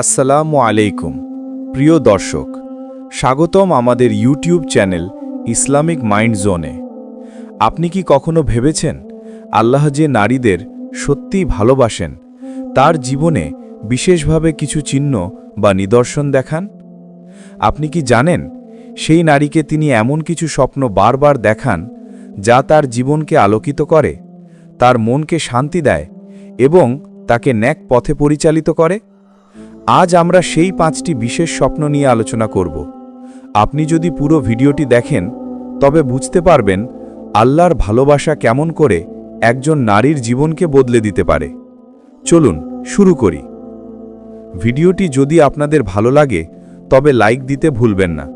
আসসালামু আলাইকুম। প্রিয় দর্শক, স্বাগতম আমাদের ইউটিউব চ্যানেল ইসলামিক মাইন্ড জোনে। আপনি কি কখনো ভেবেছেন আল্লাহ যে নারীদের সত্যিই ভালোবাসেন, তার জীবনে বিশেষভাবে কিছু চিহ্ন বা নিদর্শন দেখান? আপনি কি জানেন সেই নারীকে তিনি এমন কিছু স্বপ্ন বারবার দেখান যা তার জীবনকে আলোকিত করে, তার মনকে শান্তি দেয় এবং তাকে ন্যাক পথে পরিচালিত করে? আজ আমরা সেই পাঁচটি বিশেষ স্বপ্ন নিয়ে আলোচনা করব। আপনি যদি পুরো ভিডিওটি দেখেন, তবে বুঝতে পারবেন আল্লাহর ভালোবাসা কেমন করে একজন নারীর জীবনকে বদলে দিতে পারে। চলুন শুরু করি। ভিডিওটি যদি আপনাদের ভালো লাগে, তবে লাইক দিতে ভুলবেন না।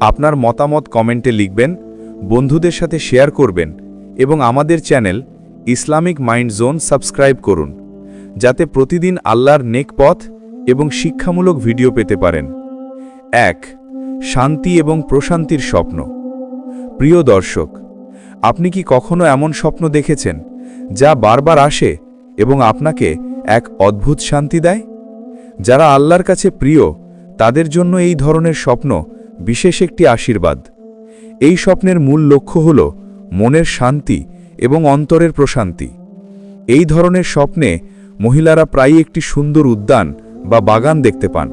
আপনার মতামত কমেন্টে লিখবেন, বন্ধুদের সাথে শেয়ার করবেন এবং আমাদের channel Islamic mind zone subscribe করুন, যাতে প্রতিদিন আল্লাহর নেক পথ এবং শিক্ষামূলক ভিডিও পেতে পারেন। এক, শান্তি এবং প্রশান্তির স্বপ্ন। প্রিয় দর্শক, আপনি কি কখনো এমন স্বপ্ন দেখেছেন যা বারবার আসে এবং আপনাকে এক অদ্ভুত শান্তি দেয়? যারা আল্লাহর কাছে প্রিয়, তাদের জন্য এই ধরনের স্বপ্ন বিশেষ একটি আশীর্বাদ। এই স্বপ্নের মূল লক্ষ্য হল মনের শান্তি এবং অন্তরের প্রশান্তি। এই ধরনের স্বপ্নে মহিলারা প্রায়ই একটি সুন্দর উদ্যান বা বাগান দেখতে পান।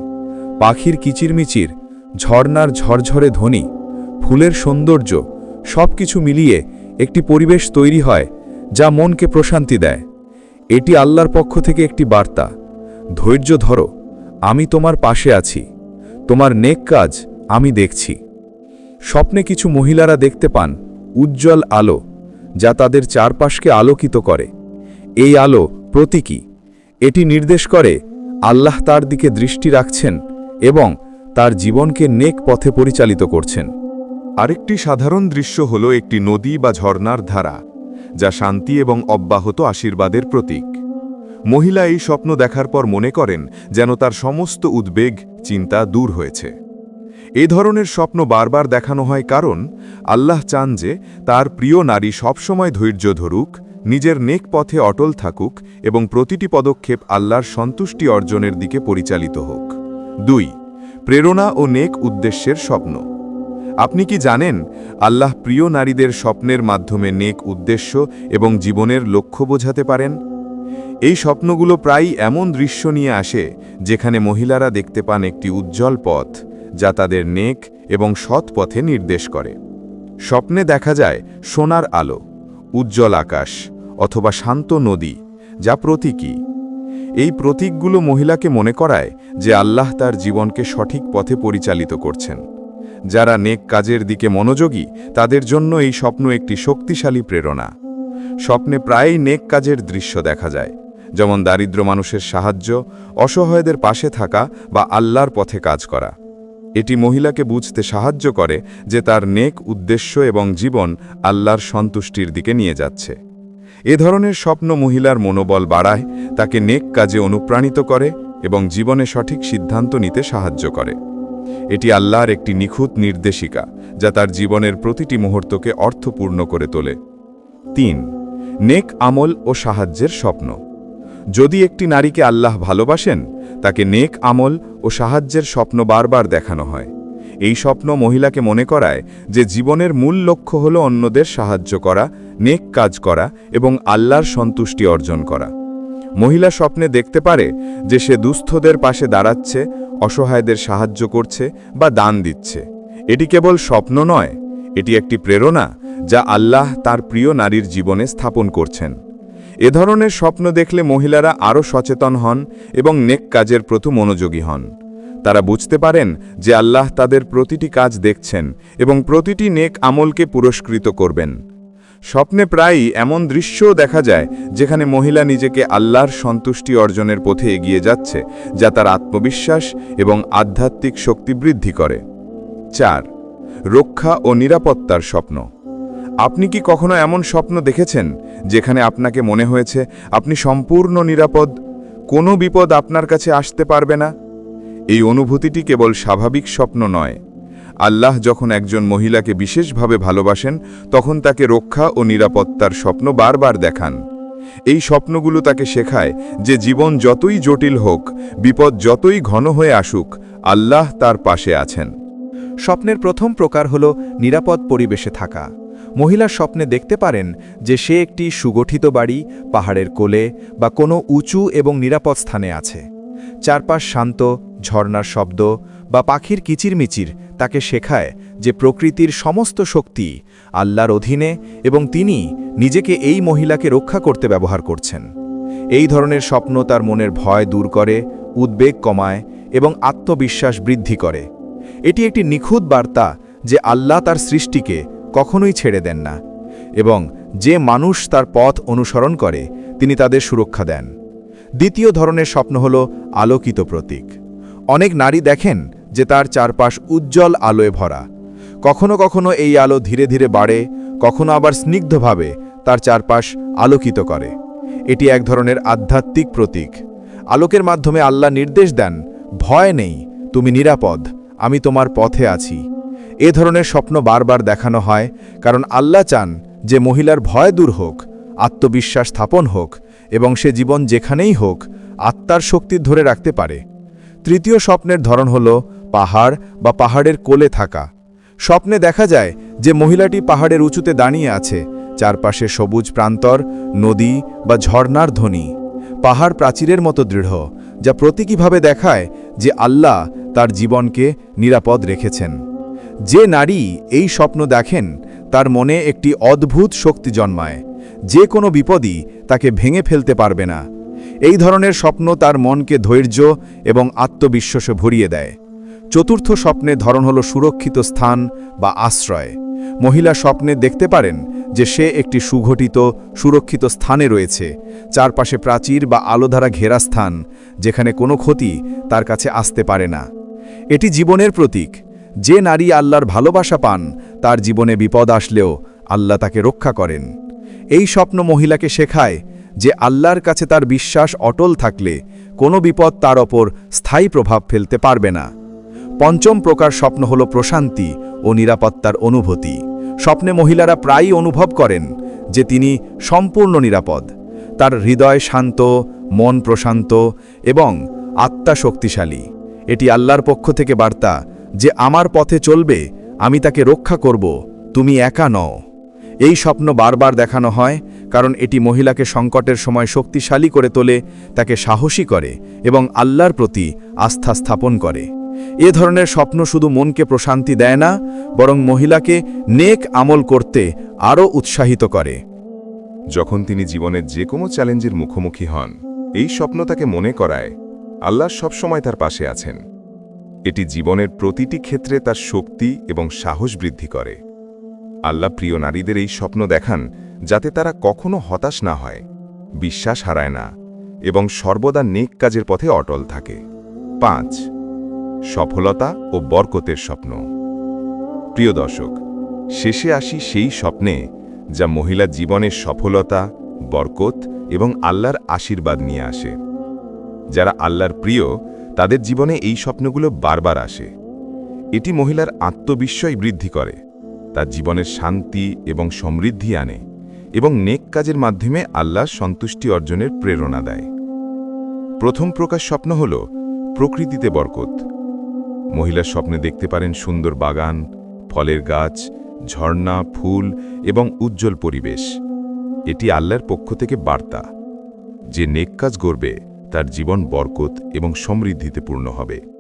পাখির কিচিরমিচির ঝর্নার ঝরঝরে ধ্বনি, ফুলের সৌন্দর্য সব কিছু মিলিয়ে একটি পরিবেশ তৈরি হয় যা মনকে প্রশান্তি দেয়। এটি আল্লাহর পক্ষ থেকে একটি বার্তা। ধৈর্য ধরো, আমি তোমার পাশে আছি। তোমার নেক কাজ আমি দেখছি। স্বপ্নে কিছু মহিলারা দেখতে পান উজ্জ্বল আলো যা তাদের চারপাশকে আলোকিত করে। এই আলো প্রতীকী। এটি নির্দেশ করে আল্লাহ তার দিকে দৃষ্টি রাখছেন এবং তার জীবনকে নেক পথে পরিচালিত করছেন। আরেকটি সাধারণ দৃশ্য হল একটি নদী বা ঝর্ণার ধারা, যা শান্তি এবং অব্যাহত আশীর্বাদের প্রতীক। মহিলা এই স্বপ্ন দেখার পর মনে করেন যেন তার সমস্ত উদ্বেগ, চিন্তা দূর হয়েছে। এ ধরনের স্বপ্ন বারবার দেখানো হয় কারণ আল্লাহ চান যে তার প্রিয় নারী সবসময় ধৈর্য ধরুক নিজের নেক পথে অটল থাকুক এবং প্রতিটি পদক্ষেপ আল্লাহর সন্তুষ্টি অর্জনের দিকে পরিচালিত হোক। দুই, প্রেরণা ও নেক উদ্দেশ্যের স্বপ্ন। আপনি কি জানেন, আল্লাহ প্রিয় নারীদের স্বপ্নের মাধ্যমে নেক উদ্দেশ্য এবং জীবনের লক্ষ্য বোঝাতে পারেন? এই স্বপ্নগুলো প্রায়ই এমন দৃশ্য নিয়ে আসে, যেখানে মহিলারা দেখতে পান একটি উজ্জ্বল পথ, যা তাদের নেক এবং সৎ পথে নির্দেশ করে। স্বপ্নে দেখা যায় সোনার আলো, উজ্জ্বল আকাশ অথবা শান্ত নদী, যা প্রতীকী। এই প্রতীকগুলো মহিলাকে মনে করায় যে আল্লাহ তার জীবনকে সঠিক পথে পরিচালিত করছেন। যারা নেক কাজের দিকে মনোযোগী, তাদের জন্য এই স্বপ্ন একটি শক্তিশালী প্রেরণা। স্বপ্নে প্রায়ই নেক কাজের দৃশ্য দেখা যায়, যেমন দারিদ্র মানুষের সাহায্য, অসহায়দের পাশে থাকা বা আল্লাহর পথে কাজ করা। এটি মহিলাকে বুঝতে সাহায্য করে যে তার নেক উদ্দেশ্য এবং জীবন আল্লাহর সন্তুষ্টির দিকে নিয়ে যাচ্ছে। এ ধরনের স্বপ্ন মহিলার মনোবল বাড়ায়, তাকে নেক কাজে অনুপ্রাণিত করে এবং জীবনে সঠিক সিদ্ধান্ত নিতে সাহায্য করে। এটি আল্লাহর একটি নিখুঁত নির্দেশিকা, যা তার জীবনের প্রতিটি মুহূর্তকে অর্থপূর্ণ করে তোলে। তিন, নেক আমল ও সাহায্যের স্বপ্ন। যদি একটি নারীকে আল্লাহ ভালোবাসেন, তাকে নেক আমল ও সাহায্যের স্বপ্ন বারবার দেখানো হয়। এই স্বপ্ন মহিলাকে মনে করায় যে জীবনের মূল লক্ষ্য হল অন্যদের সাহায্য করা, নেক কাজ করা এবং আল্লাহর সন্তুষ্টি অর্জন করা। মহিলা স্বপ্নে দেখতে পারে যে সে দুস্থদের পাশে দাঁড়াচ্ছে, অসহায়দের সাহায্য করছে বা দান দিচ্ছে। এটি কেবল স্বপ্ন নয়, এটি একটি প্রেরণা যা আল্লাহ তার প্রিয় নারীর জীবনে স্থাপন করছেন। এ ধরনের স্বপ্ন দেখলে মহিলারা আরও সচেতন হন এবং নেক কাজের প্রতি মনোযোগী হন। তারা বুঝতে পারেন যে আল্লাহ তাদের প্রতিটি কাজ দেখছেন এবং প্রতিটি নেক আমলকে পুরস্কৃত করবেন। স্বপ্নে প্রায়ই এমন দৃশ্যও দেখা যায় যেখানে মহিলা নিজেকে আল্লাহর সন্তুষ্টি অর্জনের পথে এগিয়ে যাচ্ছে, যা তার আত্মবিশ্বাস এবং আধ্যাত্মিক শক্তি বৃদ্ধি করে। চার, রক্ষা ও নিরাপত্তার স্বপ্ন। আপনি কি কখনো এমন স্বপ্ন দেখেছেন যেখানে আপনাকে মনে হয়েছে আপনি সম্পূর্ণ নিরাপদ, কোনো বিপদ আপনার কাছে আসতে পারবে না? এই অনুভূতিটি কেবল স্বাভাবিক স্বপ্ন নয়। আল্লাহ যখন একজন মহিলাকে বিশেষভাবে ভালোবাসেন, তখন তাকে রক্ষা ও নিরাপত্তার স্বপ্ন বারবার দেখান। এই স্বপ্নগুলো তাকে শেখায় যে জীবন যতই জটিল হোক, বিপদ যতই ঘন হয়ে আসুক, আল্লাহ তার পাশে আছেন। স্বপ্নের প্রথম প্রকার হল নিরাপদ পরিবেশে থাকা। মহিলার স্বপ্নে দেখতে পারেন যে সে একটি সুগঠিত বাড়ি, পাহাড়ের কোলে বা কোনো উঁচু এবং নিরাপদ স্থানে আছে। চারপাশ শান্ত ঝর্ণার শব্দ বা পাখির কিচিরমিচির তাকে শেখায় যে প্রকৃতির সমস্ত শক্তি আল্লাহর অধীনে এবং তিনি নিজেকে এই মহিলাকে রক্ষা করতে ব্যবহার করছেন। এই ধরনের স্বপ্ন তার মনের ভয় দূর করে, উদ্বেগ কমায় এবং আত্মবিশ্বাস বৃদ্ধি করে। এটি একটি নিখুঁত বার্তা যে আল্লাহ তার সৃষ্টিকে কখনোই ছেড়ে দেন না এবং যে মানুষ তার পথ অনুসরণ করে, তিনি তাদের সুরক্ষা দেন। দ্বিতীয় ধরনের স্বপ্ন হল আলোকিত প্রতীক। অনেক নারী দেখেন যে তার চারপাশ উজ্জ্বল আলোয় ভরা। কখনো কখনো এই আলো ধীরে ধীরে বাড়ে, কখনো আবার স্নিগ্ধভাবে তার চারপাশ আলোকিত করে। এটি এক ধরনের আধ্যাত্মিক প্রতীক। আলোকের মাধ্যমে আল্লাহ নির্দেশ দেন, ভয় নেই, তুমি নিরাপদ, আমি তোমার পথে আছি। এ ধরনের স্বপ্ন বারবার দেখানো হয়, কারণ আল্লাহ চান যে মহিলার ভয় দূর হোক, আত্মবিশ্বাস স্থাপন হোক এবং সে জীবন যেখানেই হোক, আত্মার শক্তি ধরে রাখতে পারে। তৃতীয় স্বপ্নের ধরন হল পাহাড় বা পাহাড়ের কোলে থাকা। স্বপ্নে দেখা যায় যে মহিলাটি পাহাড়ের উঁচুতে দাঁড়িয়ে আছে, চারপাশে সবুজ প্রান্তর, নদী বা ঝর্ণার ধ্বনি। পাহাড় প্রাচীরের মতো দৃঢ়, যা প্রতীকীভাবে দেখায় যে আল্লাহ তার জীবনকে নিরাপদ রেখেছেন। যে নারী এই স্বপ্ন দেখেন, তার মনে একটি অদ্ভুত শক্তি জন্মায়। যে কোনো বিপদই তাকে ভেঙে ফেলতে পারবে না। এই ধরনের স্বপ্ন তার মনকে ধৈর্য এবং আত্মবিশ্বাসে ভরিয়ে দেয়। চতুর্থ স্বপ্নের ধরন হল সুরক্ষিত স্থান বা আশ্রয়। মহিলা স্বপ্নে দেখতে পারেন যে সে একটি সুঘটিত, সুরক্ষিত স্থানে রয়েছে, চারপাশে প্রাচীর বা আলোধারা ঘেরা স্থান, যেখানে কোনো ক্ষতি তার কাছে আসতে পারে না। এটি জীবনের প্রতীক। যে নারী আল্লাহর ভালোবাসা পান, তার জীবনে বিপদ আসলেও আল্লাহ তাকে রক্ষা করেন। এই স্বপ্ন মহিলাকে শেখায় যে আল্লাহর কাছে তার বিশ্বাস অটল থাকলে কোনো বিপদ তার ওপর স্থায়ী প্রভাব ফেলতে পারবে না। পঞ্চম প্রকার স্বপ্ন হল প্রশান্তি ও নিরাপত্তার অনুভূতি। স্বপ্নে মহিলারা প্রায়ই অনুভব করেন যে তিনি সম্পূর্ণ নিরাপদ। তার হৃদয় শান্ত, মন প্রশান্ত এবং আত্মা শক্তিশালী। এটি আল্লাহর পক্ষ থেকে বার্তা যে আমার পথে চলবে, আমি তাকে রক্ষা করব, তুমি একা নও। এই স্বপ্ন বারবার দেখানো হয় কারণ এটি মহিলাকে সংকটের সময় শক্তিশালী করে তোলে, তাকে সাহসী করে এবং আল্লাহর প্রতি আস্থা স্থাপন করে। এ ধরনের স্বপ্ন শুধু মনকে প্রশান্তি দেয় না, বরং মহিলাকে নেক আমল করতে আরও উৎসাহিত করে। যখন তিনি জীবনের যে কোনো চ্যালেঞ্জের মুখোমুখি হন, এই স্বপ্ন তাকে মনে করায়, আল্লাহ সবসময় তার পাশে আছেন। এটি জীবনের প্রতিটি ক্ষেত্রে তার শক্তি এবং সাহস বৃদ্ধি করে। আল্লাহ প্রিয় নারীদের এই স্বপ্ন দেখান যাতে তারা কখনো হতাশ না হয়, বিশ্বাস হারায় না এবং সর্বদা নেক কাজের পথে অটল থাকে। পাঁচ, সফলতা ও বরকতের স্বপ্ন। প্রিয় দর্শক, শেষে আসি সেই স্বপ্নে যা মহিলা জীবনের সফলতা, বরকত এবং আল্লাহর আশীর্বাদ নিয়ে আসে। যারা আল্লাহর প্রিয়, তাদের জীবনে এই স্বপ্নগুলো বারবার আসে। এটি মহিলার আত্মবিস্ময় বৃদ্ধি করে। তার জীবনের শান্তি এবং সমৃদ্ধি আনে এবং নেক কাজের মাধ্যমে আল্লাহর সন্তুষ্টি অর্জনের প্রেরণা দেয়। প্রথম প্রকাশ স্বপ্ন হল প্রকৃতিতে বরকত। মহিলার স্বপ্নে দেখতে পারেন সুন্দর বাগান, ফলের গাছ, ঝর্ণা, ফুল এবং উজ্জ্বল পরিবেশ। এটি আল্লাহর পক্ষ থেকে বার্তা। যে নেক কাজ করবে, তার জীবন বরকত এবং সমৃদ্ধিতে পূর্ণ হবে।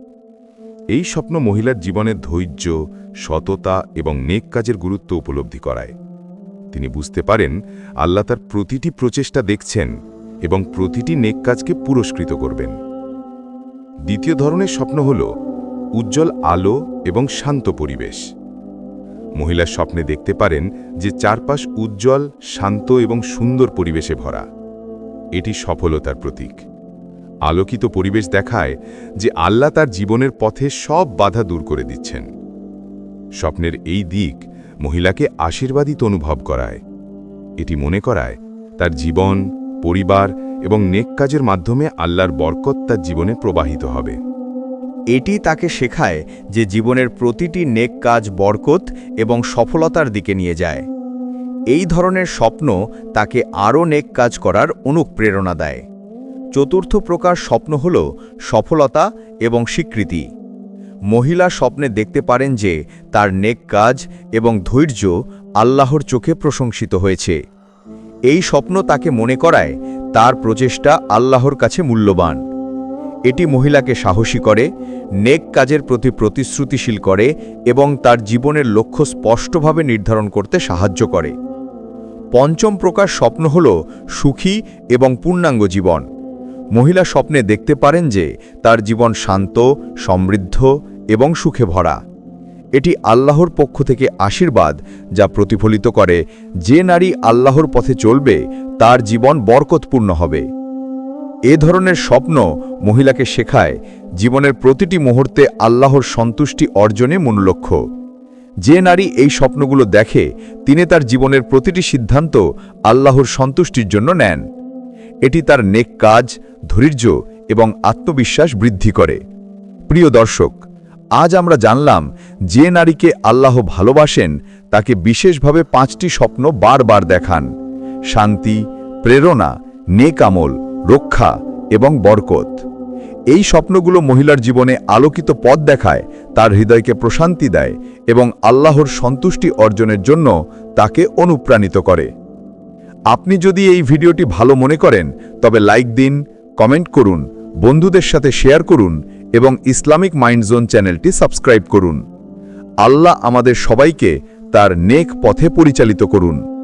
এই স্বপ্ন মহিলার জীবনের ধৈর্য, সততা এবং নেক কাজের গুরুত্ব উপলব্ধি করায়। তিনি বুঝতে পারেন, আল্লাহ তার প্রতিটি প্রচেষ্টা দেখছেন এবং প্রতিটি নেক কাজকে পুরস্কৃত করবেন। দ্বিতীয় ধরনের স্বপ্ন হল উজ্জ্বল আলো এবং শান্ত পরিবেশ। মহিলার স্বপ্নে দেখতে পারেন যে চারপাশ উজ্জ্বল, শান্ত এবং সুন্দর পরিবেশে ভরা। এটি সফলতার প্রতীক। আলোকিত পরিবেশ দেখায় যে আল্লাহ তার জীবনের পথে সব বাধা দূর করে দিচ্ছেন। স্বপ্নের এই দিক মহিলাকে আশীর্বাদিত অনুভব করায়। এটি মনে করায় তার জীবন, পরিবার এবং নেক কাজের মাধ্যমে আল্লাহর বরকত তার জীবনে প্রবাহিত হবে। এটি তাকে শেখায় যে জীবনের প্রতিটি নেক কাজ বরকত এবং সফলতার দিকে নিয়ে যায়। এই ধরনের স্বপ্ন তাকে আরও নেক কাজ করার অনুপ্রেরণা দেয়। চতুর্থ প্রকার স্বপ্ন হল সফলতা এবং স্বীকৃতি। মহিলা স্বপ্নে দেখতে পারেন যে তার নেক কাজ এবং ধৈর্য আল্লাহর চোখে প্রশংসিত হয়েছে। এই স্বপ্ন তাকে মনে করায় তার প্রচেষ্টা আল্লাহর কাছে মূল্যবান। এটি মহিলাকে সাহসী করে, নেক কাজের প্রতি প্রতিশ্রুতিশীল করে এবং তার জীবনের লক্ষ্য স্পষ্টভাবে নির্ধারণ করতে সাহায্য করে। পঞ্চম প্রকার স্বপ্ন হল সুখী এবং পূর্ণাঙ্গ জীবন। মহিলা স্বপ্নে দেখতে পারেন যে তার জীবন শান্ত, সমৃদ্ধ এবং সুখে ভরা। এটি আল্লাহর পক্ষ থেকে আশীর্বাদ যা প্রতিফলিত করে, যে নারী আল্লাহর পথে চলবে, তার জীবন বরকতপূর্ণ হবে। এ ধরনের স্বপ্ন মহিলাকে শেখায়, জীবনের প্রতিটি মুহূর্তে আল্লাহর সন্তুষ্টি অর্জনে মূললক্ষ্য যে নারী এই স্বপ্নগুলো দেখে, তিনি তার জীবনের প্রতিটি সিদ্ধান্ত আল্লাহর সন্তুষ্টির জন্য নেন। এটি তার নেক কাজ, ধৈর্য এবং আত্মবিশ্বাস বৃদ্ধি করে। প্রিয় দর্শক, আজ আমরা জানলাম যে নারীকে আল্লাহ ভালোবাসেন, তাকে বিশেষভাবে পাঁচটি স্বপ্ন বারবার দেখান। শান্তি, প্রেরণা নেকামল রক্ষা এবং বরকত। এই স্বপ্নগুলো মহিলার জীবনে আলোকিত পথ দেখায়, তার হৃদয়কে প্রশান্তি দেয় এবং আল্লাহর সন্তুষ্টি অর্জনের জন্য তাকে অনুপ্রাণিত করে। আপনি যদি এই ভিডিওটি ভালো মনে করেন, তবে লাইক দিন, কমেন্ট করুন, বন্ধুদের সাথে শেয়ার করুন এবং ইসলামিক মাইন্ড জোন চ্যানেলটি সাবস্ক্রাইব করুন। আল্লাহ আমাদের সবাইকে তার নেক পথে পরিচালিত করুন।